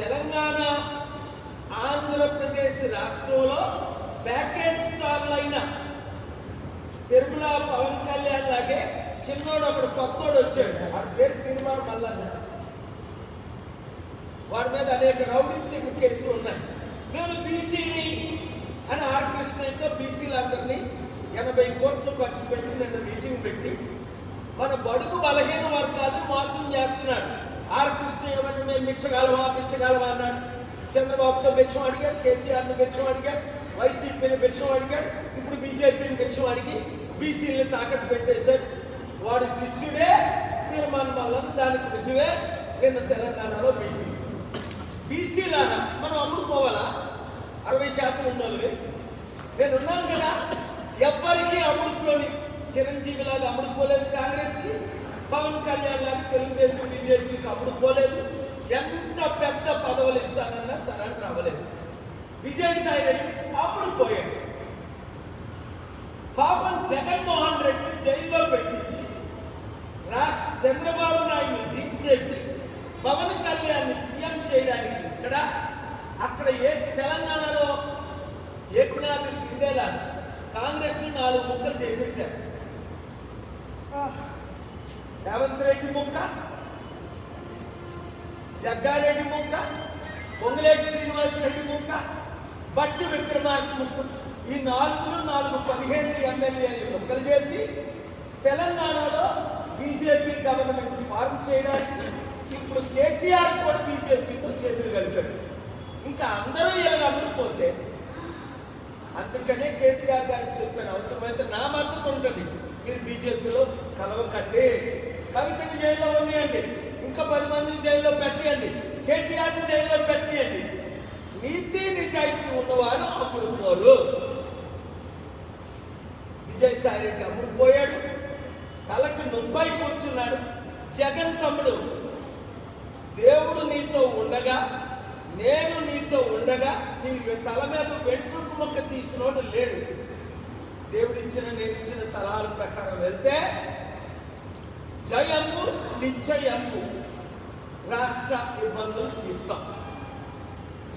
తెలంగాణ ఆంధ్రప్రదేశ్ రాష్ట్రంలో ప్యాకేజ్ స్టార్లు అయిన సిరిమల పవన్ కళ్యాణ్ లాగే చిన్నోడు ఒకడు కొత్తోడు వచ్చాడు. వాడి పేరు తిరుమల మల్లన్న. వాడి మీద అనేక రౌడీసింగ్ కేసులు ఉన్నాయి. నేను బీసీని అని ఆర్ కృష్ణ అయితే బీసీలందరినీ ఎనభై కోట్లు ఖర్చు పెట్టి నిన్న మీటింగ్ పెట్టి మన బడుగు బలహీన వర్గాలు మోసం ఆర్ కృష్ణ మేము మిచ్చగలవా మిచ్చగలవా అన్నాడు. చంద్రబాబుతో మెచ్చం అడిగాడు కేసీఆర్ని మెచ్చం అడిగాడు వైసీపీని మెచ్చం అడిగాడు ఇప్పుడు బీజేపీని మెచ్చం అడిగి బీసీని తాకట్టు పెట్టేశాడు. వాడు శిష్యుడే తీర్మానం వల్ల దానికి రుజువే నిన్న తెలంగాణలో మీటింగ్. బీసీలారా మనం అమ్ముకోవాలా అరవై శాతం ఉండాలి నేను ఉన్నాను కదా ఎవ్వరికీ అమృతలోని చిరంజీవి లాగా అమ్ముడుకోలేదు కాంగ్రెస్కి పవన్ కళ్యాణ్ లాగా తెలుగుదేశం బీజేపీకి అమ్ముడుకోలేదు ఎంత పెద్ద పదవులు ఇస్తానన్నా సరెండర్ అవ్వలేదు. విజయసాయి రెడ్డి అప్పుడు పోయాడు. పాపం జగన్మోహన్ రెడ్డి జైల్లో పెట్టించి రాష్ట్ర చంద్రబాబు నాయుడు లీక్ చేసి పవన్ కళ్యాణ్ సీఎం చేయడానికి ఇక్కడ అక్కడ ఏ తెలంగాణలో ఏకనాథ్ సింగేలా కాంగ్రెస్ నాలుగు ముక్కలు చేసేసారు రేవంత్ రెడ్డి ముక్క జగ్గారెడ్డి ముక్క పొంగులేటి శ్రీనివాస్ రెడ్డి ముక్క బట్టి విక్రమార్క ముక్క. ఈ నాలుగులో నాలుగు పదిహేను ఎమ్మెల్యేలు ముక్కలు చేసి తెలంగాణలో బీజేపీ గవర్నమెంట్ ఫార్మ్ చేయడానికి ఇప్పుడు కేసీఆర్ కూడా బీజేపీతో చేతులు కలిపాడు. ఇంకా అందరూ ఇలా అమ్ముడిపోతే అందుకనే కేసీఆర్ గారికి చెప్పిన అవసరమైతే నా మద్దతు ఉంటుంది. మీరు బీజేపీలో కలవకండి. కవితని జైల్లో ఉన్నాయండి. ఇంకా పది మందిని జైల్లో పెట్టండి కేటీఆర్ని జైల్లో పెట్టండి నీతి నిజాయితీ ఉన్నవారు అప్పుడు పోరు. విజయసాయి రెడ్డి అప్పుడు పోయాడు. తలకు నొప్పై కూర్చున్నాడు. జగన్ తమ్ముడు దేవుడు నీతో ఉండగా నేను నీతో ఉండగా నీ తల మీద వెంట్రుకు మొక్క తీసినోడు లేడు. దేవుడు ఇచ్చిన నేను ఇచ్చిన సలహాల ప్రకారం వెళ్తే జయము నిశ్చయము రాష్ట్ర ఇబ్బందులు తీస్తాం.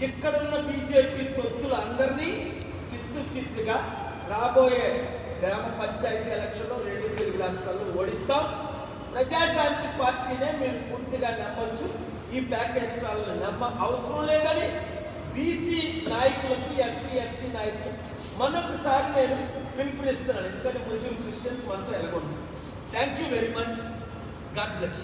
ఇక్కడున్న బీజేపీ తొత్తులు అందరినీ చిత్తు చిత్తుగా రాబోయే గ్రామ పంచాయతీ ఎలక్షన్లో రెండు తెలుగు రాష్ట్రాల్లో ఓడిస్తాం. ప్రజాశాంతి పార్టీనే మీరు పూర్తిగా నమ్మొచ్చు. ఈ ప్యాకేజ్ స్టాల్ని నమ్మ అవసరం లేదని బీసీ నాయకులకు ఎస్సీ ఎస్టీ నాయకులు మరొకసారి నేను పిలుపునిస్తున్నాను. ఎందుకంటే ముస్లిం క్రిస్టియన్స్ మనతో ఎలాగొంది thank you very much God bless